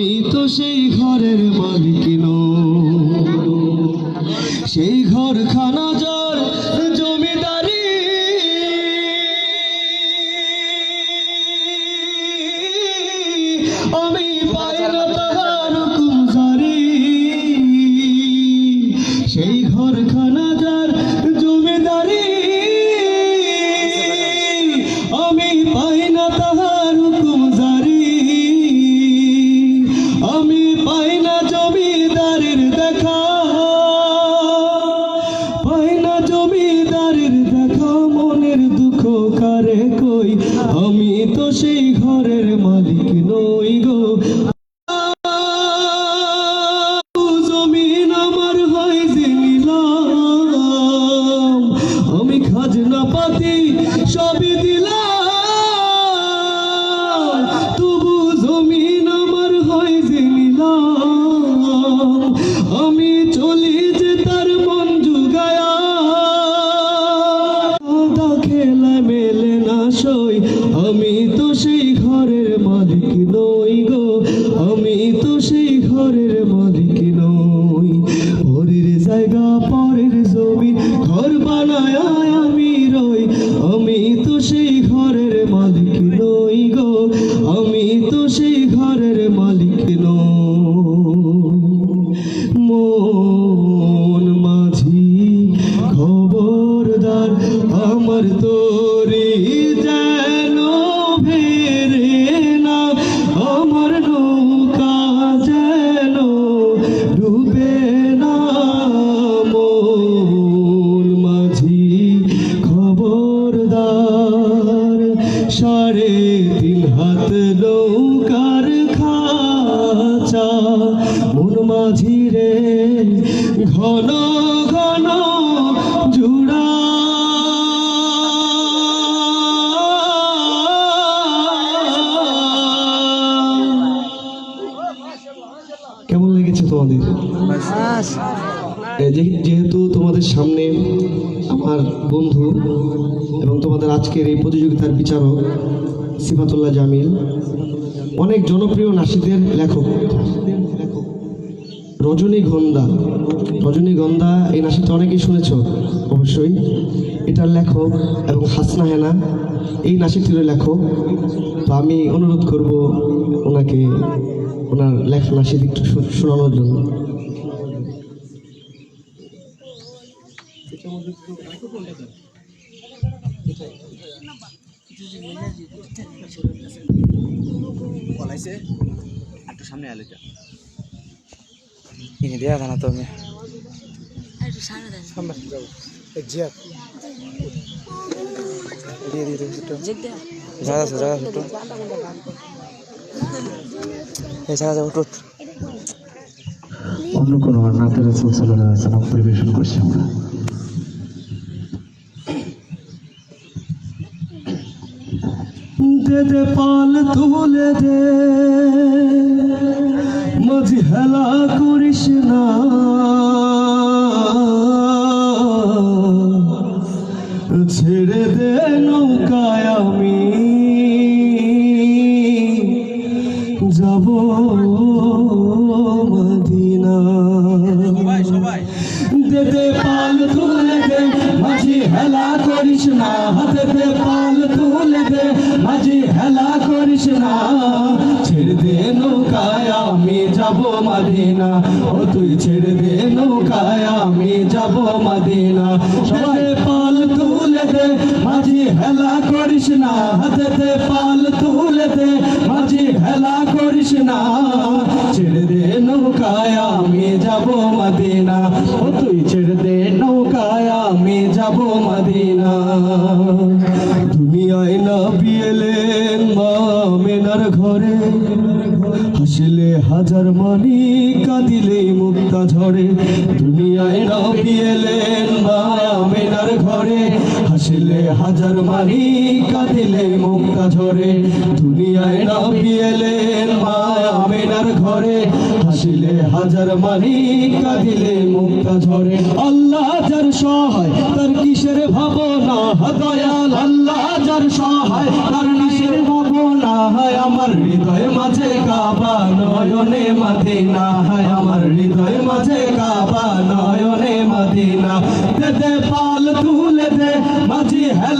আমি তো সেই ঘরের মালিক। সেই ঘর খানা যার যেহেতু তোমাদের সামনে আমার বন্ধু এবং তোমাদের আজকের এই প্রতিযোগিতার বিচারক সিফাতুল্লাহ জামিল, অনেক জনপ্রিয় নাসিদের লেখক রজনীগন্ধা রজনীগন্ধা এই নাসিদটা অনেকেই শুনেছ, অবশ্যই। এটার লেখক এবং হাসনা হেনা, এই নাসিদটির লেখক। তো আমি অনুরোধ করব ওনাকে, ওনার লেখা নাসিদ একটু শোনানোর জন্য। পলাইছে একটু সামনে আলো যা ইনি দেয়া জানা তো আমি। একটু সারা দেন সামনে দিয়ে দিয়ে ছোট জায়গা আছে জায়গা ছোট এই জায়গা যাব টোট অন্য কোনো নাতের রাসূল সাল্লাল্লাহু সাল্লাম পরিবেশন করছি আমরা। দে দে পাল তুলে দে। মাঝি হেলা করিস না। নৌকায় আমি যাব মদিনা। ও তুই ছেড়ে দে নৌকায় আমি যাব মদিনা। সবাই। পাল তুলে দে মাঝি হেলা করিস না। হাতে দে পাল তুলে দে মাঝি হেলা করিস না। ছেড়ে দে নৌকায় আমি যাব মদিনা। ও তুই ছেড়ে দে নৌকায় আমি যাব মদিনা। দুনিয়ায় না বিয়েলেন মা মেনার ঘরে। হাসিলে হাজার মানি কাঁদিলে মুক্তা ঝরে। দুনিয়ায় না বিয়েলেন মা মেনার ঘরে। হাসিলে হাজার মানি কাঁদিলে মুক্তা ঝরে। দুনিয়ায় না বিয়েলেন মা মেনার ঘরে। হাসিলে হাজার মানি কাঁদিলে মুক্তা ঝরে। আল্লাহ যার সহায়, তার কিসের ভাবনা? দয়াল আল্লাহ যার সহায়, তার কিসের না হয় আমার হৃদয় মাঝে কাবা নয়নে না হয় আমার হৃদয় মাঝে কাবা নয়নে মাঝে না দে পাল তুলে দে মাঝি হেলা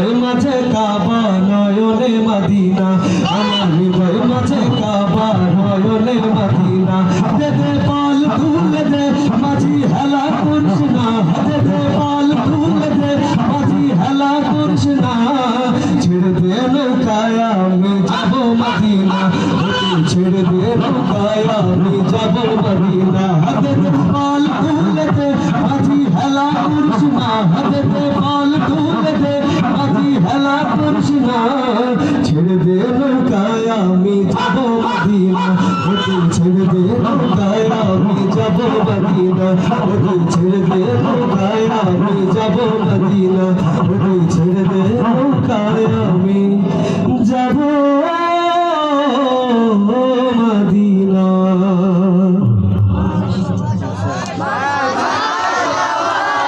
হৃদয় মাঝে কাবা নয়নে মাদিনা। আমার হৃদয় মাঝে কাবা নয়নে মাদিনা। দে ছেড়ে দে নৌকায় আমি যাব মদিনা। ছেড়ে দে নৌকায় আমি যাব মদিনা। তুই ছেড়ে দে নৌকায় আমি যাব মদিনা। তুই ছেড়ে দে নৌকায় আমি যাব মদিনা।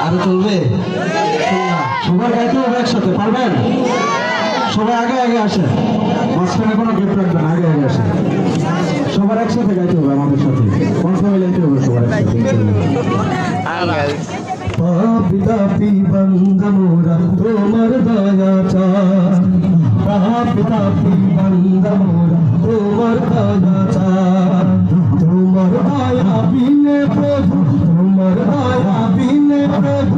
আরও চলবে? সবাই গাইতে হবে একসাথে পারবেন? সবাই আগে আগে আসেন। মাঝখানে কোনো গেট রাখবেন আগে আগে আসেন। সবার একসাথে গাইতে হবে আমাদের সাথে। কনফার্মে গাইতে হবে সবার একসাথে? পাপি বন্ধ মোরা তোমার দয়া চাই পাপি তাপি বন্ধ মোরা তোমার দয়া তোমার দয়া প্রভু, তোমার দয়া প্রভু।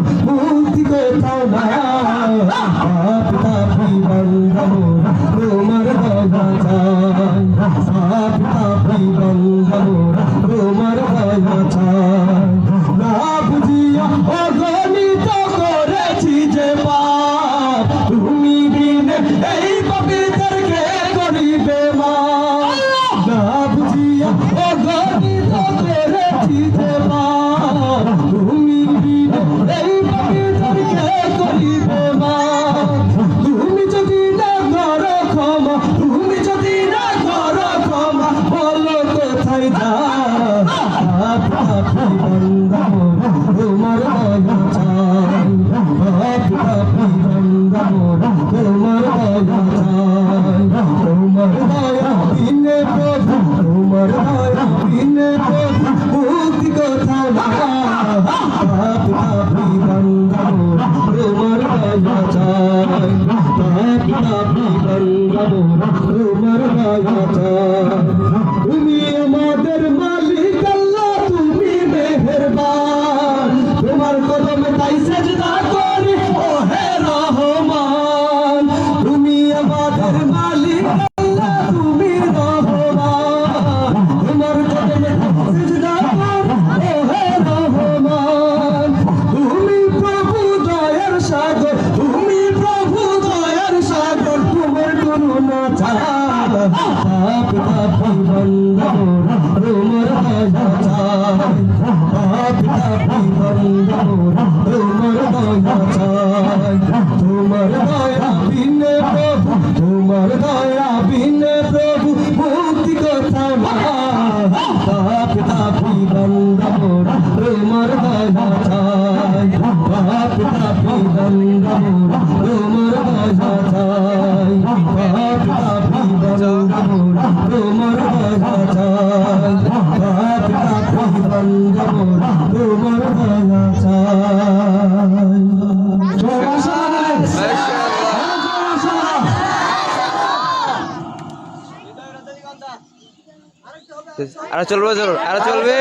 আরও চলবে চলবে আরও চলবে।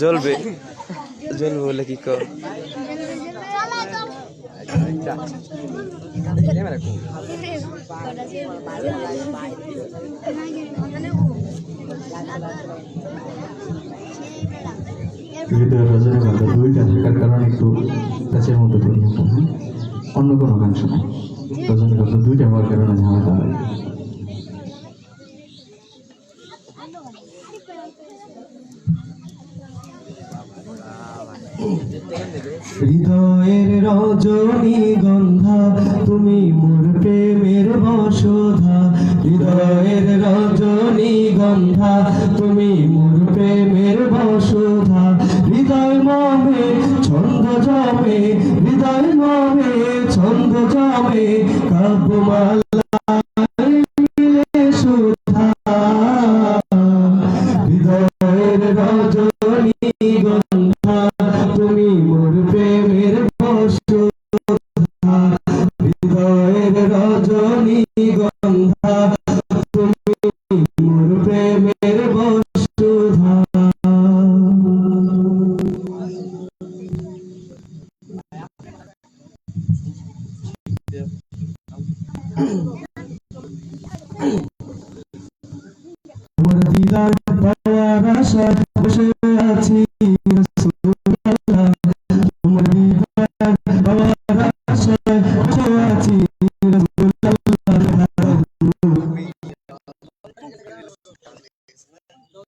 জ্বলবে। জ্বলবে বলে কি কর? মধ্যে? অন্য কোনো গান দুইটা হৃদয়ের রজনী গন্ধা তুমি মোর প্রেমের বসধা। হৃদয়ের রজনী গন্ধা তুমি তুমি মোর প্রেমের বসুধা হৃদয়ের রজনী গন্ধা তুমি মোর প্রেমের বসুধা